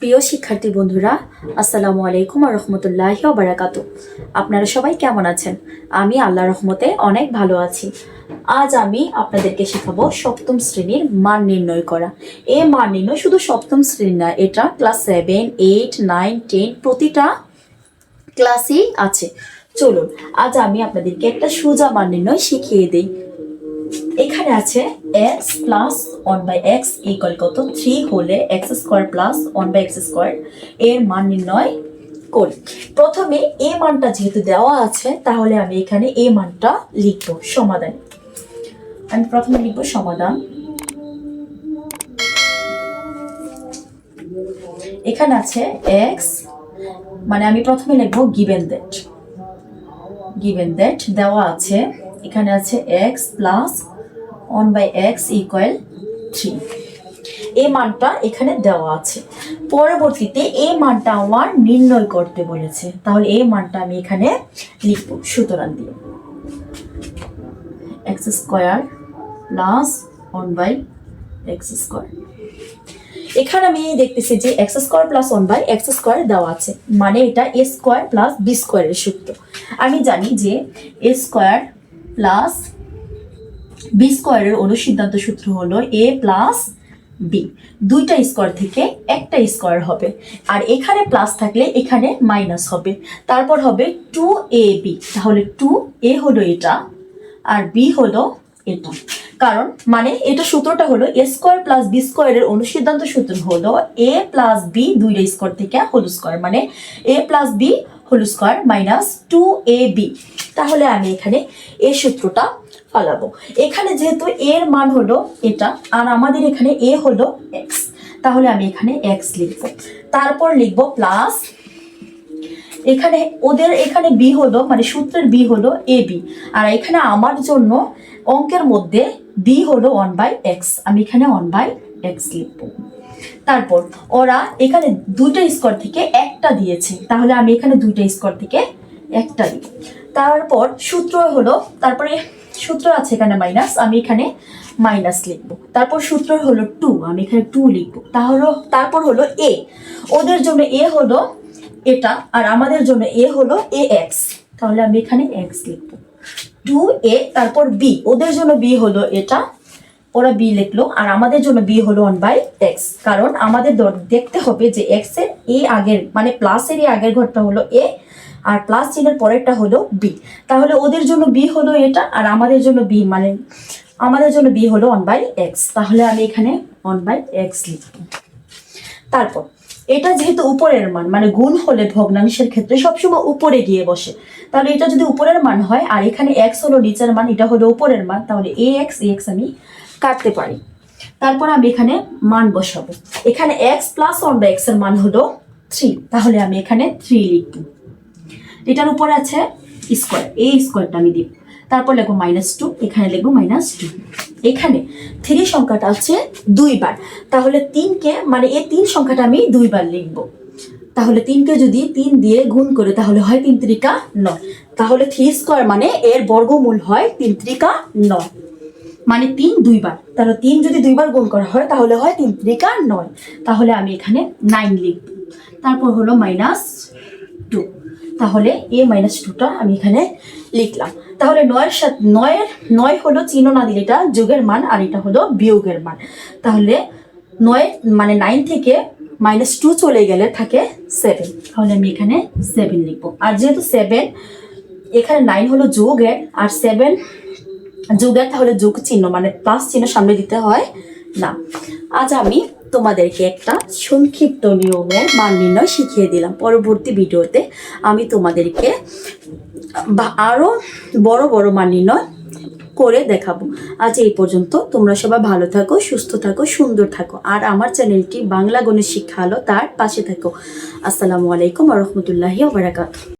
প্রিয় শিক্ষার্থী বন্ধুরা, আসসালামু আলাইকুম আর রহমতুল্লাহ বারাকাত। আপনারা সবাই কেমন আছেন? আমি আল্লাহ রহমতে অনেক ভালো আছি। আজ আমি আপনাদেরকে শেখাবো সপ্তম শ্রেণির মান নির্ণয় করা। এ মান নির্ণয় শুধু সপ্তম শ্রেণি না, এটা class seven eight nine ten প্রতিটা ক্লাসেই আছে। চলুন, আজ আমি আপনাদেরকে একটা সোজা মান নির্ণয় শিখিয়ে দিই। এখানে আছে x plus one by x equal কত? থ্রি হলে x square plus one by x square এর মান নির্ণয় করি। প্রথমে এ মানটা যেহেতু দেওয়া আছে, তাহলে আমি এখানে এ মানটা লিখব সমাধান। আমি প্রথমে লিখব সমাধান। এখানে আছে এক্স মানে আমি প্রথমে লিখব গিভেন দ্যাট গিভেন দ্যাট দেওয়া আছে। এখানে আছে x plus one by x equal three এই মানটা এখানে দেওয়া আছে। পরবর্তীতে এই মানটা আমার নির্ণয় করতে বলেছে। তাহলে এই মানটা আমি এখানে লিখব, সুতরাং দিয়ে। X square plus one by x square এখানে আমি দেখতেছি যে x square plus one by x square দেওয়া আছে। মানে এটা এ স্কোয়ার প্লাস বি স্কোয়ারের সূত্র। আমি জানি যে এ স্কোয়ার প্লাস বি স্কোয়ারের অনুসিদ্ধান্ত সূত্র হলো এ প্লাস বি দুইটা স্কোয়ার থেকে একটা স্কোয়ার হবে। আর এখানে প্লাস থাকলে এখানে মাইনাস হবে। তারপর হবে টু এ বি তাহলে টু এ হলো এটা, আর বি হলো এটা। কারণ মানে এটা সূত্রটা হলো এ স্কোয়ার প্লাস বি স্কোয়ারের অনুসিদ্ধান্ত সূত্র হলো এ প্লাস বি দুইটা স্কোয়ার থেকে হোল স্কোয়ার মানে a plus b whole square minus two a b তাহলে আমি এখানে এ সূত্রটা ফালাবো। এখানে যেহেতু এর মান হলো এটা, আর আমাদের এখানে এ হলো এক্স তাহলে আমি এখানে এক্স লিখব। তারপর লিখব প্লাস এখানে ওদের এখানে বি হলো মানে সূত্রের বি হলো এ বি আর এখানে আমার জন্য অঙ্কের মধ্যে বি হলো ওয়ান বাই এক্স আমি এখানে ওয়ান বাই এক্স লিখব। তারপর ওরা এখানে দুইটা স্কোর থেকে একটা দিয়েছে। তাহলে আমি এখানে দুইটা স্কোর থেকে একটা দিই। তারপর সূত্র হলো, তারপরে সূত্র আছে এখানে মাইনাস আমি এখানে মাইনাস লিখব। তারপর সূত্র হলো টু আমি এখানে টু লিখব। তাহলে তারপর হলো এ ওদের জন্য এ হলো এটা, আর আমাদের জন্য এ হলো এ এক্স তাহলে আমি এখানে এক্স লিখব। টু এ তারপর বি ওদের জন্য বি হলো এটা ওরা বি লিখলো, আর আমাদের জন্য বি হলো ওয়ান বাই এক্স কারণ আমাদের দর- দেখতে হবে যে এক্সের এ আগের মানে প্লাসের এই আগের ঘরটা হলো এ আর প্লাস চিহ্নের পরেরটা হলো বি তাহলে ওদের জন্য বি হলো এটা, আর আমাদের জন্য বি মানে আমাদের জন্য বি হলো ওয়ান বাই এক্স তাহলে আমি এখানে ওয়ান বাই এক্স লিখব। তারপর, এটা যেহেতু উপরের মান মানে গুণ হলে ভগ্নাংশের ক্ষেত্রে সবসময় উপরে গিয়ে বসে। তাহলে এটা যদি উপরের মান হয়, আর এখানে এক্স হলো নিচের মান, এটা হলো উপরের মান, তাহলে এ এক্স এক্স আমি কাটতে পারি। তারপর আমি এখানে মান বসাবো। এখানে এক্স প্লাস ওয়ান বাই এক্সের মান হলো থ্রি তাহলে আমি এখানে থ্রি লিখব। এটার উপরে আছে স্কোয়ার এই স্কোয়ারটা আমি দিব। তারপর লিখব মাইনাস টু এখানে লিখব মাইনাস টু এখানে থ্রি সংখ্যাটা আছে দুইবার। তাহলে তিনকে মানে এই তিন সংখ্যাটা আমি দুইবার লিখব। তাহলে তিনকে যদি তিন দিয়ে গুণ করে, তাহলে হয় তিন ত্রিকা নয়। তাহলে থ্রি স্কোয়ার মানে এর বর্গমূল হয় তিন ত্রিকা নয়। মানে তিন দুইবার। তাহলে তিন যদি দুইবার গুণ করা হয়, তাহলে হয় তিন। ত্রিকা নয়। তাহলে আমি এখানে নাইন লিখব। তারপর হলো মাইনাস টু তাহলে এ মাইনাস টুটা আমি এখানে লিখলাম। তাহলে নয়ের সাথে, নয়ের, নয় হলো চিহ্ন না দিলে এটা যোগের মান, আর এটা হলো বিয়োগের মান। তাহলে নয় মানে নাইন থেকে মাইনাস টু চলে গেলে থাকে সেভেন তাহলে আমি এখানে সেভেন লিখব। আর যেহেতু সেভেন এখানে নাইন হলো যোগের, আর সেভেন যোগের তাহলে যোগ চিহ্ন মানে প্লাস চিহ্ন সামনে দিতে হয়। না, আজ আমি তোমাদেরকে একটা সংক্ষিপ্ত নিয়মের মান নির্ণয় শিখিয়ে দিলাম। পরবর্তী ভিডিওতে আমি তোমাদেরকে আরও বড় বড় মান নির্ণয় করে দেখাবো। আজ এই পর্যন্ত তোমরা সবাই ভালো থাকো, সুস্থ থাকো, সুন্দর থাকো। আর আমার চ্যানেলটি বাংলা গণিত শিক্ষা আলো তার পাশে থাকো। আসসালামু আলাইকুম রহমতুল্লাহি বারাকাত